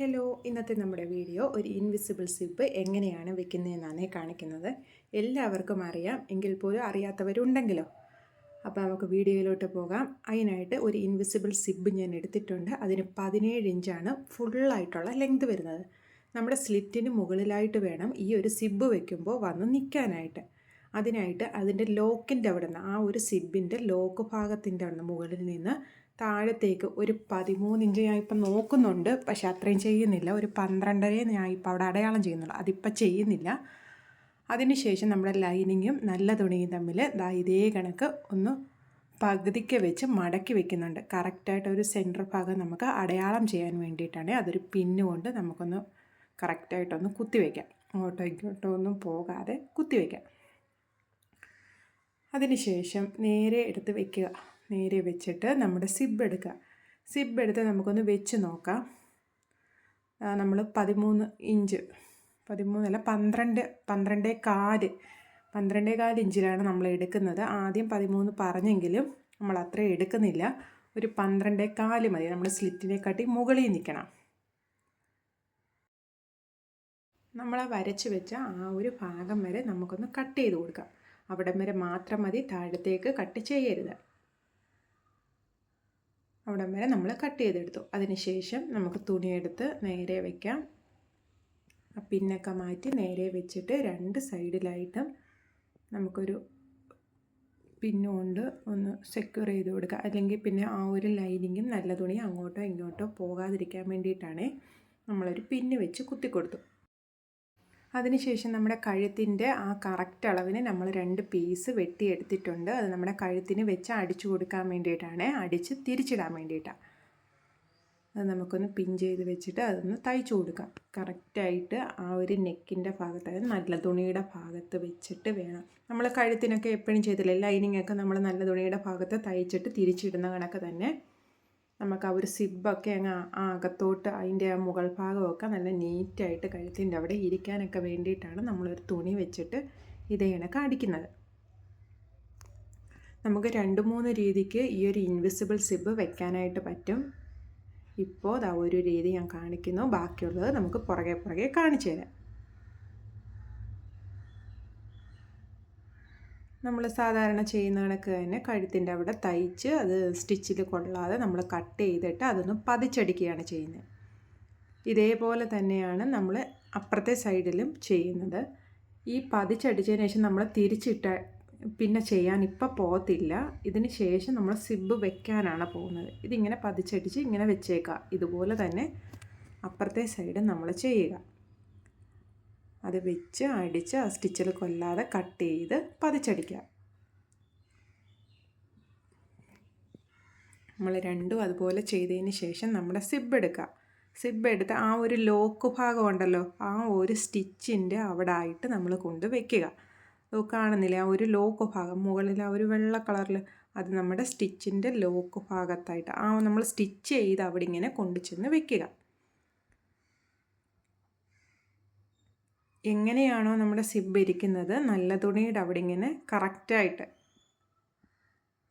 Hello ഇന്നത്തെ നമ്മുടെ video ഒരു ഇൻവിസിബിൾ സിബ് എങ്ങനെയാണ് വെക്കുന്നതെന്നാണ് കാണിക്കുന്നത്. എല്ലാവർക്കും അറിയാം എങ്കിൽ പോലും അറിയാത്തവരുണ്ടെങ്കിലോ? അപ്പോൾ നമുക്ക് വീഡിയോയിലോട്ട് പോകാം. അതിനായിട്ട് ഒരു ഇൻവിസിബിൾ സിബ് ഞാൻ എടുത്തിട്ടുണ്ട്. അതിന് പതിനേഴ് ഇഞ്ചാണ് ഫുള്ളായിട്ടുള്ള ലെങ്ത് വരുന്നത്. നമ്മുടെ സ്ലിറ്റിന് മുകളിലായിട്ട് വേണം ഈ ഒരു സിബ് വെക്കുമ്പോൾ വന്ന് നിൽക്കാനായിട്ട്. അതിനായിട്ട് അതിന്റെ ലോക്കിന്റെ അവിടെ നിന്ന് ആ ഒരു സിബിന്റെ ലോക്ക് ഭാഗത്തിന്റെ അവിടെ നിന്ന് മുകളിൽ നിന്ന് താഴത്തേക്ക് ഒരു പതിമൂന്ന് ഇഞ്ച് ഞാൻ ഇപ്പം നോക്കുന്നുണ്ട്. പക്ഷെ അത്രയും ചെയ്യുന്നില്ല. ഒരു പന്ത്രണ്ടര ഞാൻ ഇപ്പോൾ അവിടെ അടയാളം ചെയ്യുന്നുള്ളൂ. അതിപ്പോൾ ചെയ്യുന്നില്ല. അതിനുശേഷം നമ്മുടെ ലൈനിങ്ങും നല്ല തുണിയും തമ്മിൽ ദാ ഇതേ കണക്ക് ഒന്ന് പകുതിക്ക് വെച്ച് മടക്കി വെക്കുന്നുണ്ട്. കറക്റ്റായിട്ട് ഒരു സെന്റർ ഭാഗം നമുക്ക് അടയാളം ചെയ്യാൻ വേണ്ടിയിട്ടാണ് അതൊരു പിന്നുകൊണ്ട് നമുക്കൊന്ന് കറക്റ്റായിട്ടൊന്ന് കുത്തി വയ്ക്കാം അങ്ങോട്ടോ ഇങ്ങോട്ടോ ഒന്നും പോകാതെ കുത്തി വയ്ക്കാം അതിനുശേഷം നേരെ എടുത്ത് വെക്കുക. നേരെ വെച്ചിട്ട് നമ്മുടെ സിബ് എടുക്കുക. സിബ് എടുത്ത് നമുക്കൊന്ന് വെച്ച് നോക്കാം. നമ്മൾ പതിമൂന്ന് ഇഞ്ച് പതിമൂന്നല്ല പന്ത്രണ്ട് പന്ത്രണ്ടേ കാൽ പന്ത്രണ്ടേ കാൽ ഇഞ്ചിലാണ് നമ്മൾ എടുക്കുന്നത്. ആദ്യം പതിമൂന്ന് പറഞ്ഞെങ്കിലും നമ്മൾ അത്ര എടുക്കുന്നില്ല. ഒരു പന്ത്രണ്ടേ കാൽ മതി. നമ്മൾ സ്ലിറ്റിനെ കാട്ടി മുകളിൽ നിൽക്കണം. നമ്മൾ വരച്ച് വെച്ച ആ ഒരു ഭാഗം വരെ നമുക്കൊന്ന് കട്ട് ചെയ്ത് കൊടുക്കാം. അവിടം വരെ മാത്രം മതി. താഴത്തേക്ക് കട്ട് ചെയ്യരുത്. അവിടം വരെ നമ്മൾ കട്ട് ചെയ്തെടുത്തു. അതിനുശേഷം നമുക്ക് തുണിയെടുത്ത് നേരെ വയ്ക്കാം പിന്നൊക്കെ മാറ്റി നേരെ വെച്ചിട്ട് രണ്ട് സൈഡിലായിട്ടും നമുക്കൊരു പിന്നുകൊണ്ട് ഒന്ന് സെക്യൂർ ചെയ്ത് കൊടുക്കുക അല്ലെങ്കിൽ പിന്നെ ആ ഒരു ലൈനിങ്ങും നല്ല തുണി അങ്ങോട്ടോ ഇങ്ങോട്ടോ പോകാതിരിക്കാൻ വേണ്ടിയിട്ടാണ് നമ്മളൊരു പിന്ന് വെച്ച് കുത്തിക്കൊടുത്തു. അതിനുശേഷം നമ്മുടെ കഴുത്തിന്റെ ആ കറക്റ്റ് അളവിന് നമ്മൾ രണ്ട് പീസ് വെട്ടിയെടുത്തിട്ടുണ്ട്. അത് നമ്മുടെ കഴുത്തിന് വെച്ച് അടിച്ചു കൊടുക്കാൻ വേണ്ടിയിട്ടാണ്. അടിച്ച് തിരിച്ചിടാൻ വേണ്ടിയിട്ടാണ് അത് നമുക്കൊന്ന് പിൻ ചെയ്ത് വെച്ചിട്ട് അതൊന്ന് തയ്ച്ചു കൊടുക്കാം. കറക്റ്റായിട്ട് ആ ഒരു നെക്കിന്റെ ഭാഗത്ത് നല്ല തുണിയുടെ ഭാഗത്ത് വെച്ചിട്ട് വേണം. നമ്മൾ കഴുത്തിനൊക്കെ എപ്പോഴും ചെയ്തില്ല? ലൈനിങ്ങൊക്കെ നമ്മൾ നല്ല തുണിയുടെ ഭാഗത്ത് തയ്ച്ചിട്ട് തിരിച്ചിടുന്ന കണക്ക് തന്നെ. നമുക്ക് ആ ഒരു സിബൊക്കെ അങ്ങ് അകത്തോട്ട് അതിന്റെ ആ മുകൾ ഭാഗമൊക്കെ നല്ല നീറ്റായിട്ട് കഴുത്തിന്റെ അവിടെ ഇരിക്കാനൊക്കെ വേണ്ടിയിട്ടാണ് നമ്മളൊരു തുണി വെച്ചിട്ട് ഇതേ കാണിക്കുന്നത് നമുക്ക് രണ്ട് മൂന്ന് രീതിക്ക് ഈ ഒരു ഇൻവിസിബിൾ സിബ് വെക്കാനായിട്ട് പറ്റും. ഇപ്പോൾ അതാ ഒരു രീതി ഞാൻ കാണിക്കുന്നു. ബാക്കിയുള്ളത് നമുക്ക് പുറകെ പുറകെ കാണിച്ചു തരാം. നമ്മൾ സാധാരണ ചെയ്യുന്ന കണക്ക് തന്നെ കഴുത്തിന്റെ അവിടെ തയ്ച്ച് അത് സ്റ്റിച്ചിൽ കൊള്ളാതെ നമ്മൾ കട്ട് ചെയ്തിട്ട് അതൊന്ന് പതിച്ചടിക്കുകയാണ് ചെയ്യുന്നത്. ഇതേപോലെ തന്നെയാണ് നമ്മൾ അപ്പുറത്തെ സൈഡിലും ചെയ്യുന്നത്. ഈ പതിച്ചടിച്ചതിന് ശേഷം നമ്മൾ തിരിച്ചിട്ട പിന്നെ ചെയ്യാൻ ഇപ്പോൾ പോകത്തില്ല. ഇതിന് ശേഷം നമ്മൾ സിബ് വെക്കാനാണ് പോകുന്നത്. ഇതിങ്ങനെ പതിച്ചടിച്ച് ഇങ്ങനെ വെച്ചേക്കുക ഇതുപോലെ തന്നെ അപ്പുറത്തെ സൈഡ് നമ്മൾ ചെയ്യുക. അത് വെച്ച് അടിച്ച് ആ സ്റ്റിച്ചിൽ കൊല്ലാതെ കട്ട് ചെയ്ത് പതിച്ചടിക്കുക നമ്മൾ രണ്ടും അതുപോലെ ചെയ്തതിന് ശേഷം നമ്മുടെ സിബ് എടുക്കുക സിബ് എടുത്ത് ആ ഒരു ലോക്ക് ഭാഗം ഉണ്ടല്ലോ ആ ഒരു സ്റ്റിച്ചിന്റെ അവിടെ ആയിട്ട് നമ്മൾ കൊണ്ട് വെക്കുക. കാണുന്നില്ല ആ ഒരു ലോക്ക് ഭാഗം മുകളിൽ ആ ഒരു വെള്ള കളറിൽ അത് നമ്മുടെ സ്റ്റിച്ചിന്റെ ലോക്ക് ഭാഗത്തായിട്ട് ആ നമ്മൾ സ്റ്റിച്ച് ചെയ്ത് അവിടെ ഇങ്ങനെ കൊണ്ടു ചെന്ന് വെക്കുക. എങ്ങനെയാണോ നമ്മുടെ സിബ് ഇരിക്കുന്നത് നല്ല തുണിയുടെ അവിടെ ഇങ്ങനെ കറക്റ്റായിട്ട്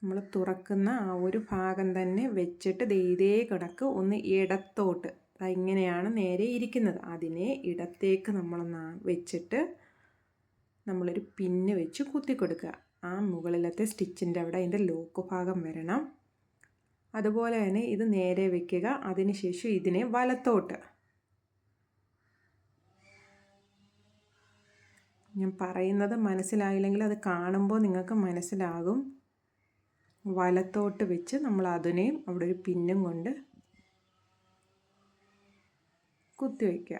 നമ്മൾ തുറക്കുന്ന ആ ഒരു ഭാഗം തന്നെ വെച്ചിട്ട് ഇതേ കിടക്ക് ഒന്ന് ഇടത്തോട്ട്. ഇങ്ങനെയാണ് നേരെ ഇരിക്കുന്നത്. അതിനെ ഇടത്തേക്ക് നമ്മളൊന്ന് വെച്ചിട്ട് നമ്മളൊരു പിന്ന് വെച്ച് കുത്തി കൊടുക്കുക. ആ മുകളിലത്തെ സ്റ്റിച്ചിന്റെ അവിടെ അതിന്റെ ലോക്ക് ഭാഗം വരണം. അതുപോലെ തന്നെ ഇത് നേരെ വെക്കുക. അതിനുശേഷം ഇതിനെ വലത്തോട്ട്. ഞാൻ പറയുന്നത് മനസ്സിലായില്ലെങ്കിൽ അത് കാണുമ്പോൾ നിങ്ങൾക്ക് മനസ്സിലാകും. വലത്തോട്ട് വെച്ച് നമ്മൾ അതിനെയും അവിടെ ഒരു പിന്നും കൊണ്ട് കുത്തിവെക്കുക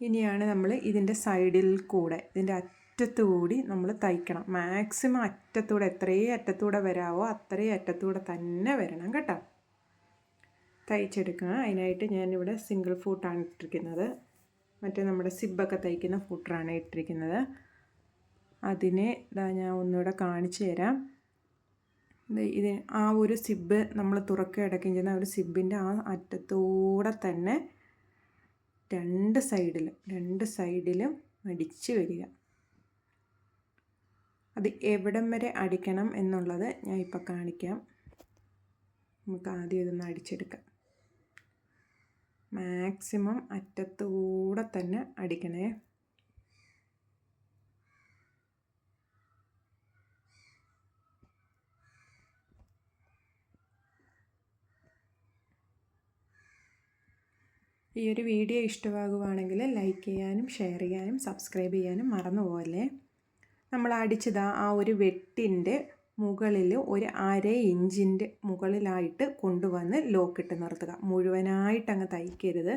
ഇനിയാണ് നമ്മൾ ഇതിന്റെ സൈഡിൽ കൂടെ ഇതിന്റെ അറ്റത്തു കൂടി നമ്മൾ തയ്ക്കണം. മാക്സിമം അറ്റത്തൂടെ എത്രയും അറ്റത്തൂടെ വരാവോ അത്രയും അറ്റത്തൂടെ തന്നെ വരണം കേട്ടോ. തയ്ച്ചെടുക്കുക. അതിനായിട്ട് ഞാനിവിടെ സിംഗിൾ ഫൂട്ടാണ് ഇട്ടിരിക്കുന്നത്. മറ്റേ നമ്മുടെ സിബൊക്കെ തയ്ക്കുന്ന ഫൂട്ടറാണ് ഇട്ടിരിക്കുന്നത്. അതിനെ ഇതാ ഞാൻ ഒന്നുകൂടെ കാണിച്ചു തരാം. ഇത് ആ ഒരു സിബ് നമ്മൾ തുറക്കുക ഇടയ്ക്കും ചെയ്യുന്ന ഒരു സിബിന്റെ ആ അറ്റത്തൂടെ തന്നെ രണ്ട് സൈഡിലും രണ്ട് സൈഡിലും അടിച്ച് വരിക. അത് എവിടം വരെ അടിക്കണം എന്നുള്ളത് ഞാൻ ഇപ്പോൾ കാണിക്കാം. നമുക്ക് ആദ്യം ഇതൊന്ന് അടിച്ചെടുക്കാം. മാക്സിമം അറ്റത്തുകൂടെ തന്നെ അടിക്കണേ. ഈ ഒരു വീഡിയോ ഇഷ്ടമാകുവാണെങ്കിൽ ലൈക്ക് ചെയ്യാനും ഷെയർ ചെയ്യാനും സബ്സ്ക്രൈബ് ചെയ്യാനും മറന്നു പോകല്ലേ നമ്മൾ അടിച്ചത് ആ ഒരു വെട്ടിന്റെ മുകളിൽ ഒരു അര ഇഞ്ചിന്റെ മുകളിലായിട്ട് കൊണ്ടുവന്ന് ലോക്കിട്ട് നിർത്തുക. മുഴുവനായിട്ട് അങ്ങ് തയ്ക്കരുത്.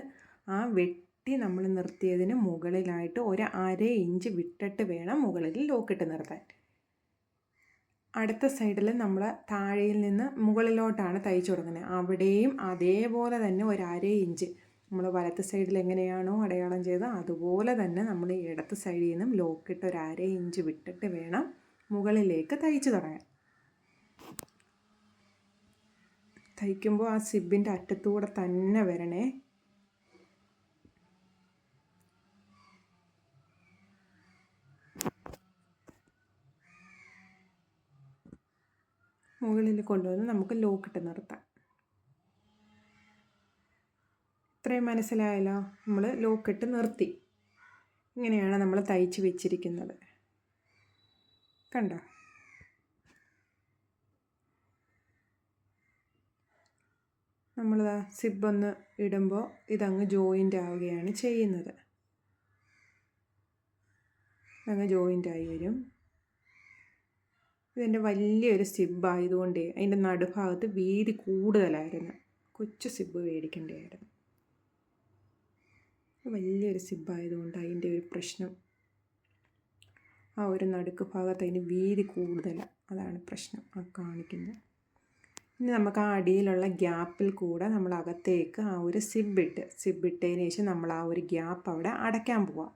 ആ വെട്ടി നമ്മൾ നിർത്തിയതിന് മുകളിലായിട്ട് ഒരു അര ഇഞ്ച് വിട്ടിട്ട് വേണം മുകളിൽ ലോക്കിട്ട് നിർത്താൻ. അടുത്ത സൈഡിൽ നമ്മൾ താഴെയിൽ നിന്ന് മുകളിലോട്ടാണ് തയ്ച്ചു തുടങ്ങുന്നത് അവിടെയും അതേപോലെ തന്നെ ഒരു അര ഇഞ്ച്. നമ്മൾ വലത്ത് സൈഡിൽ എങ്ങനെയാണോ അടയാളം ചെയ്തത് അതുപോലെ തന്നെ നമ്മൾ ഇടത്ത് സൈഡിൽ നിന്നും ലോക്കിട്ട് ഒരു അര ഇഞ്ച് വിട്ടിട്ട് വേണം മുകളിലേക്ക് തയ്ച്ചു തുടങ്ങാം. തയ്ക്കുമ്പോൾ ആ സിബിന്റെ അറ്റത്തൂടെ തന്നെ വരണേ. മുകളിൽ കൊണ്ടുവന്ന് നമുക്ക് ലോക്കിട്ട് നിർത്താം. ഇത്രയും മനസ്സിലായല്ലോ? നമ്മൾ ലോക്കിട്ട് നിർത്തി. ഇങ്ങനെയാണ് നമ്മൾ തയ്ച്ച് വെച്ചിരിക്കുന്നത്. കണ്ടോ? നമ്മളിതാ സിബൊന്ന് ഇടുമ്പോൾ ഇതങ്ങ് ജോയിന്റ് ആവുകയാണ് ചെയ്യുന്നത്. അങ്ങ് ജോയിന്റ് ആയി വരും. ഇതിന്റെ വലിയൊരു സിബായതുകൊണ്ട് അതിന്റെ നടുഭാഗത്ത് വീതി കൂടുതലായിരുന്നു. കൊച്ചു സിബ് മേടിക്കേണ്ടതായിരുന്നു വലിയൊരു സിബായതുകൊണ്ട് അതിന്റെ ഒരു പ്രശ്നം ആ ഒരു നടുക്ക് ഭാഗത്ത് അതിന് വീതി കൂടുതലാണ് അതാണ് പ്രശ്നം ആ കാണിക്കുന്നത്. ഇനി നമുക്ക് ആ അടിയിലുള്ള ഗ്യാപ്പിൽ കൂടെ നമ്മൾ അകത്തേക്ക് ആ ഒരു സിബിട്ട് സിബിട്ടതിന് ശേഷം നമ്മൾ ആ ഒരു ഗ്യാപ്പ് അവിടെ അടയ്ക്കാൻ പോവാം.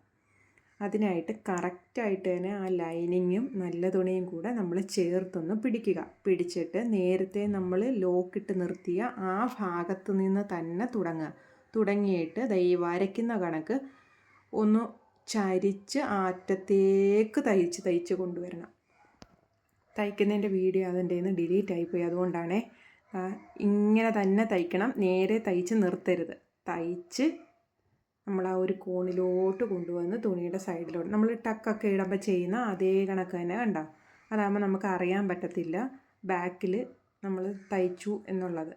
അതിനായിട്ട് കറക്റ്റായിട്ട് തന്നെ ആ ലൈനിങ്ങും നല്ല തുണിയും കൂടെ നമ്മൾ ചേർത്തൊന്ന് പിടിക്കുക. പിടിച്ചിട്ട് നേരത്തെ നമ്മൾ ലോക്കിട്ട് നിർത്തിയ ആ ഭാഗത്ത് നിന്ന് തന്നെ തുടങ്ങുക. തുടങ്ങിയിട്ട് ദൈ വരയ്ക്കുന്ന കണക്ക് ഒന്ന് ചരിച്ച് ആറ്റത്തേക്ക് തയ്ച്ച് തയ്ച്ച് കൊണ്ടുവരണം. തയ്ക്കുന്നതിന്റെ വീഡിയോ അതിന്റെ നിന്ന് ഡിലീറ്റ് ആയിപ്പോയി. അതുകൊണ്ടാണേ ഇങ്ങനെ തന്നെ തയ്ക്കണം. നേരെ തയ്ച്ച് നിർത്തരുത്. തയ്ച്ച് നമ്മൾ ആ ഒരു കോണിലോട്ട് കൊണ്ടുവന്ന് തുണിയുടെ സൈഡിലോട്ട്. നമ്മൾ ടക്കൊക്കെ ഇടുമ്പോൾ ചെയ്യുന്ന അതേ കണക്ക് തന്നെ കണ്ട? അതാകുമ്പോൾ നമുക്ക് അറിയാൻ പറ്റത്തില്ല ബാക്കിൽ നമ്മൾ തയ്ച്ചു എന്നുള്ളത്.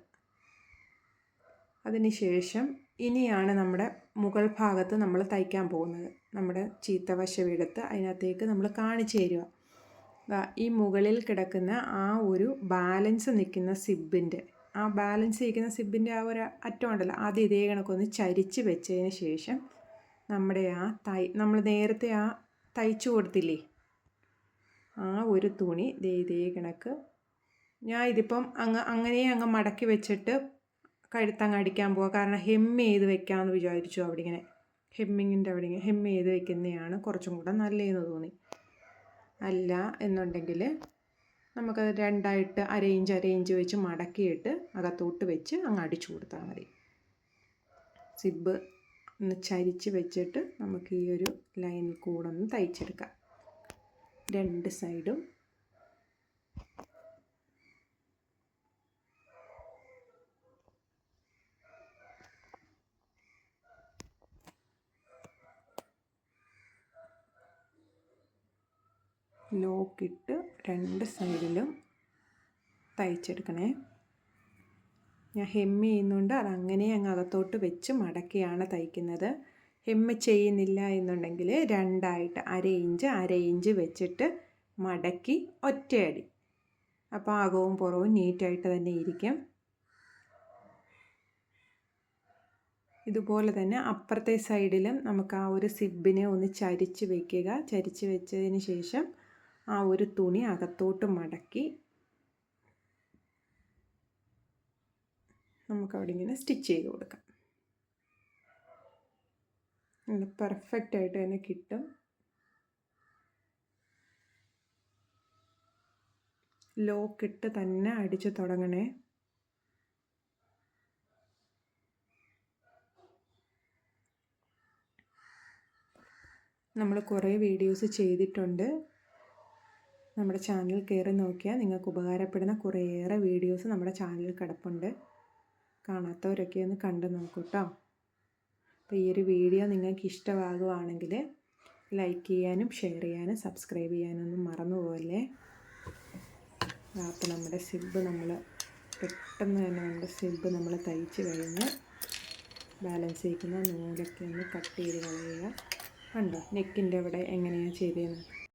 അതിനുശേഷം ഇനിയാണ് നമ്മുടെ മുകൾ ഭാഗത്ത് നമ്മൾ തയ്ക്കാൻ പോകുന്നത്. നമ്മുടെ ചീത്ത വശമെടുത്ത് അതിനകത്തേക്ക് നമ്മൾ കാണിച്ചു തരിക. ഈ മുകളിൽ കിടക്കുന്ന ആ ഒരു ബാലൻസ് നിൽക്കുന്ന സിബിന്റെ ആ ബാലൻസ് നിൽക്കുന്ന സിബിന്റെ ആ ഒരു അറ്റം ഉണ്ടല്ലോ അത് ഇതേ കണക്കൊന്ന് ചരിച്ച് വെച്ചതിന് ശേഷം നമ്മുടെ ആ തൈ നമ്മൾ നേരത്തെ ആ തയ്ച്ചു കൊടുത്തില്ലേ ആ ഒരു തുണി ദേ ഇതേ കണക്ക്. ഞാൻ ഇതിപ്പം അങ്ങ് അങ്ങനെ അങ്ങ് മടക്കി വെച്ചിട്ട് കഴുത്തങ്ങ് അടിക്കാൻ പോവുക കാരണം ഹെമ്മ് ചെയ്ത് വെക്കാമെന്ന് വിചാരിച്ചു അവിടെ ഇങ്ങനെ ഹെമ്മിങ്ങിന്റെ അവിടെ ഹെം ചെയ്ത് വെക്കുന്നതാണ് കുറച്ചും കൂടെ നല്ലതെന്ന് തോന്നി. അല്ല എന്നുണ്ടെങ്കിൽ നമുക്കത് രണ്ടായിട്ട് അരയിഞ്ച് അരയിഞ്ച് വെച്ച് മടക്കിയിട്ട് അകത്തോട്ട് വെച്ച് അങ്ങ് അടിച്ചു കൊടുത്താൽ മതി. സിബ് ഒന്ന് ചരിച്ച് വെച്ചിട്ട് നമുക്ക് ഈ ഒരു ലൈനിൽ കൂടെ ഒന്ന് തയ്ച്ചെടുക്കാം. രണ്ട് സൈഡും ലോക്കിട്ട് രണ്ട് സൈഡിലും തയ്ച്ചെടുക്കണേ. ഞാൻ ഹെമ്മ് ചെയ്യുന്നുണ്ട്. അതങ്ങനെ അങ്ങ് അകത്തോട്ട് വെച്ച് മടക്കിയാണ് തയ്ക്കുന്നത്. ഹെമ്മ് ചെയ്യുന്നില്ല എന്നുണ്ടെങ്കിൽ രണ്ടായിട്ട് അര ഇഞ്ച് അര ഇഞ്ച് വെച്ചിട്ട് മടക്കി ഒറ്റയടി. അപ്പോൾ അകവും പുറവും നീറ്റായിട്ട് തന്നെ ഇരിക്കും. ഇതുപോലെ തന്നെ അപ്പുറത്തെ സൈഡിലും നമുക്ക് ആ ഒരു സിബിനെ ഒന്ന് ചരിച്ച് വയ്ക്കുക ചരിച്ച് വെച്ചതിന് ശേഷം ആ ഒരു തുണി അകത്തോട്ട് മടക്കി നമുക്കവിടെ ഇങ്ങനെ സ്റ്റിച്ച് ചെയ്ത് കൊടുക്കാം. നല്ല പെർഫെക്റ്റ് ആയിട്ട് തന്നെ കിട്ടും. ലോക്കിട്ട് തന്നെ അടിച്ച് തുടങ്ങണേ. നമ്മൾ കുറേ വീഡിയോസ് ചെയ്തിട്ടുണ്ട്. നമ്മുടെ ചാനൽ കയറി നോക്കിയാൽ നിങ്ങൾക്ക് ഉപകാരപ്പെടുന്ന കുറേയേറെ വീഡിയോസ് നമ്മുടെ ചാനലിൽ കിടപ്പുണ്ട്. കാണാത്തവരൊക്കെ ഒന്ന് കണ്ടു നോക്കൂ കേട്ടോ അപ്പോൾ ഈ ഒരു വീഡിയോ നിങ്ങൾക്ക് ഇഷ്ടമാകുവാണെങ്കിൽ ലൈക്ക് ചെയ്യാനും ഷെയർ ചെയ്യാനും സബ്സ്ക്രൈബ് ചെയ്യാനൊന്നും മറന്നു പോകല്ലേ അപ്പോൾ നമ്മുടെ സിബ് നമ്മൾ പെട്ടെന്ന് തന്നെ നമ്മുടെ സിബ് നമ്മൾ തയ്ച്ച് കഴിഞ്ഞ് ബാലൻസ് ചെയ്യിക്കുന്ന നൂലൊക്കെ ഒന്ന് കട്ട് ചെയ്ത് കളയുക. കണ്ടോ? നെക്കിന്റെ അവിടെ എങ്ങനെയാണ് ചെയ്തതെന്ന്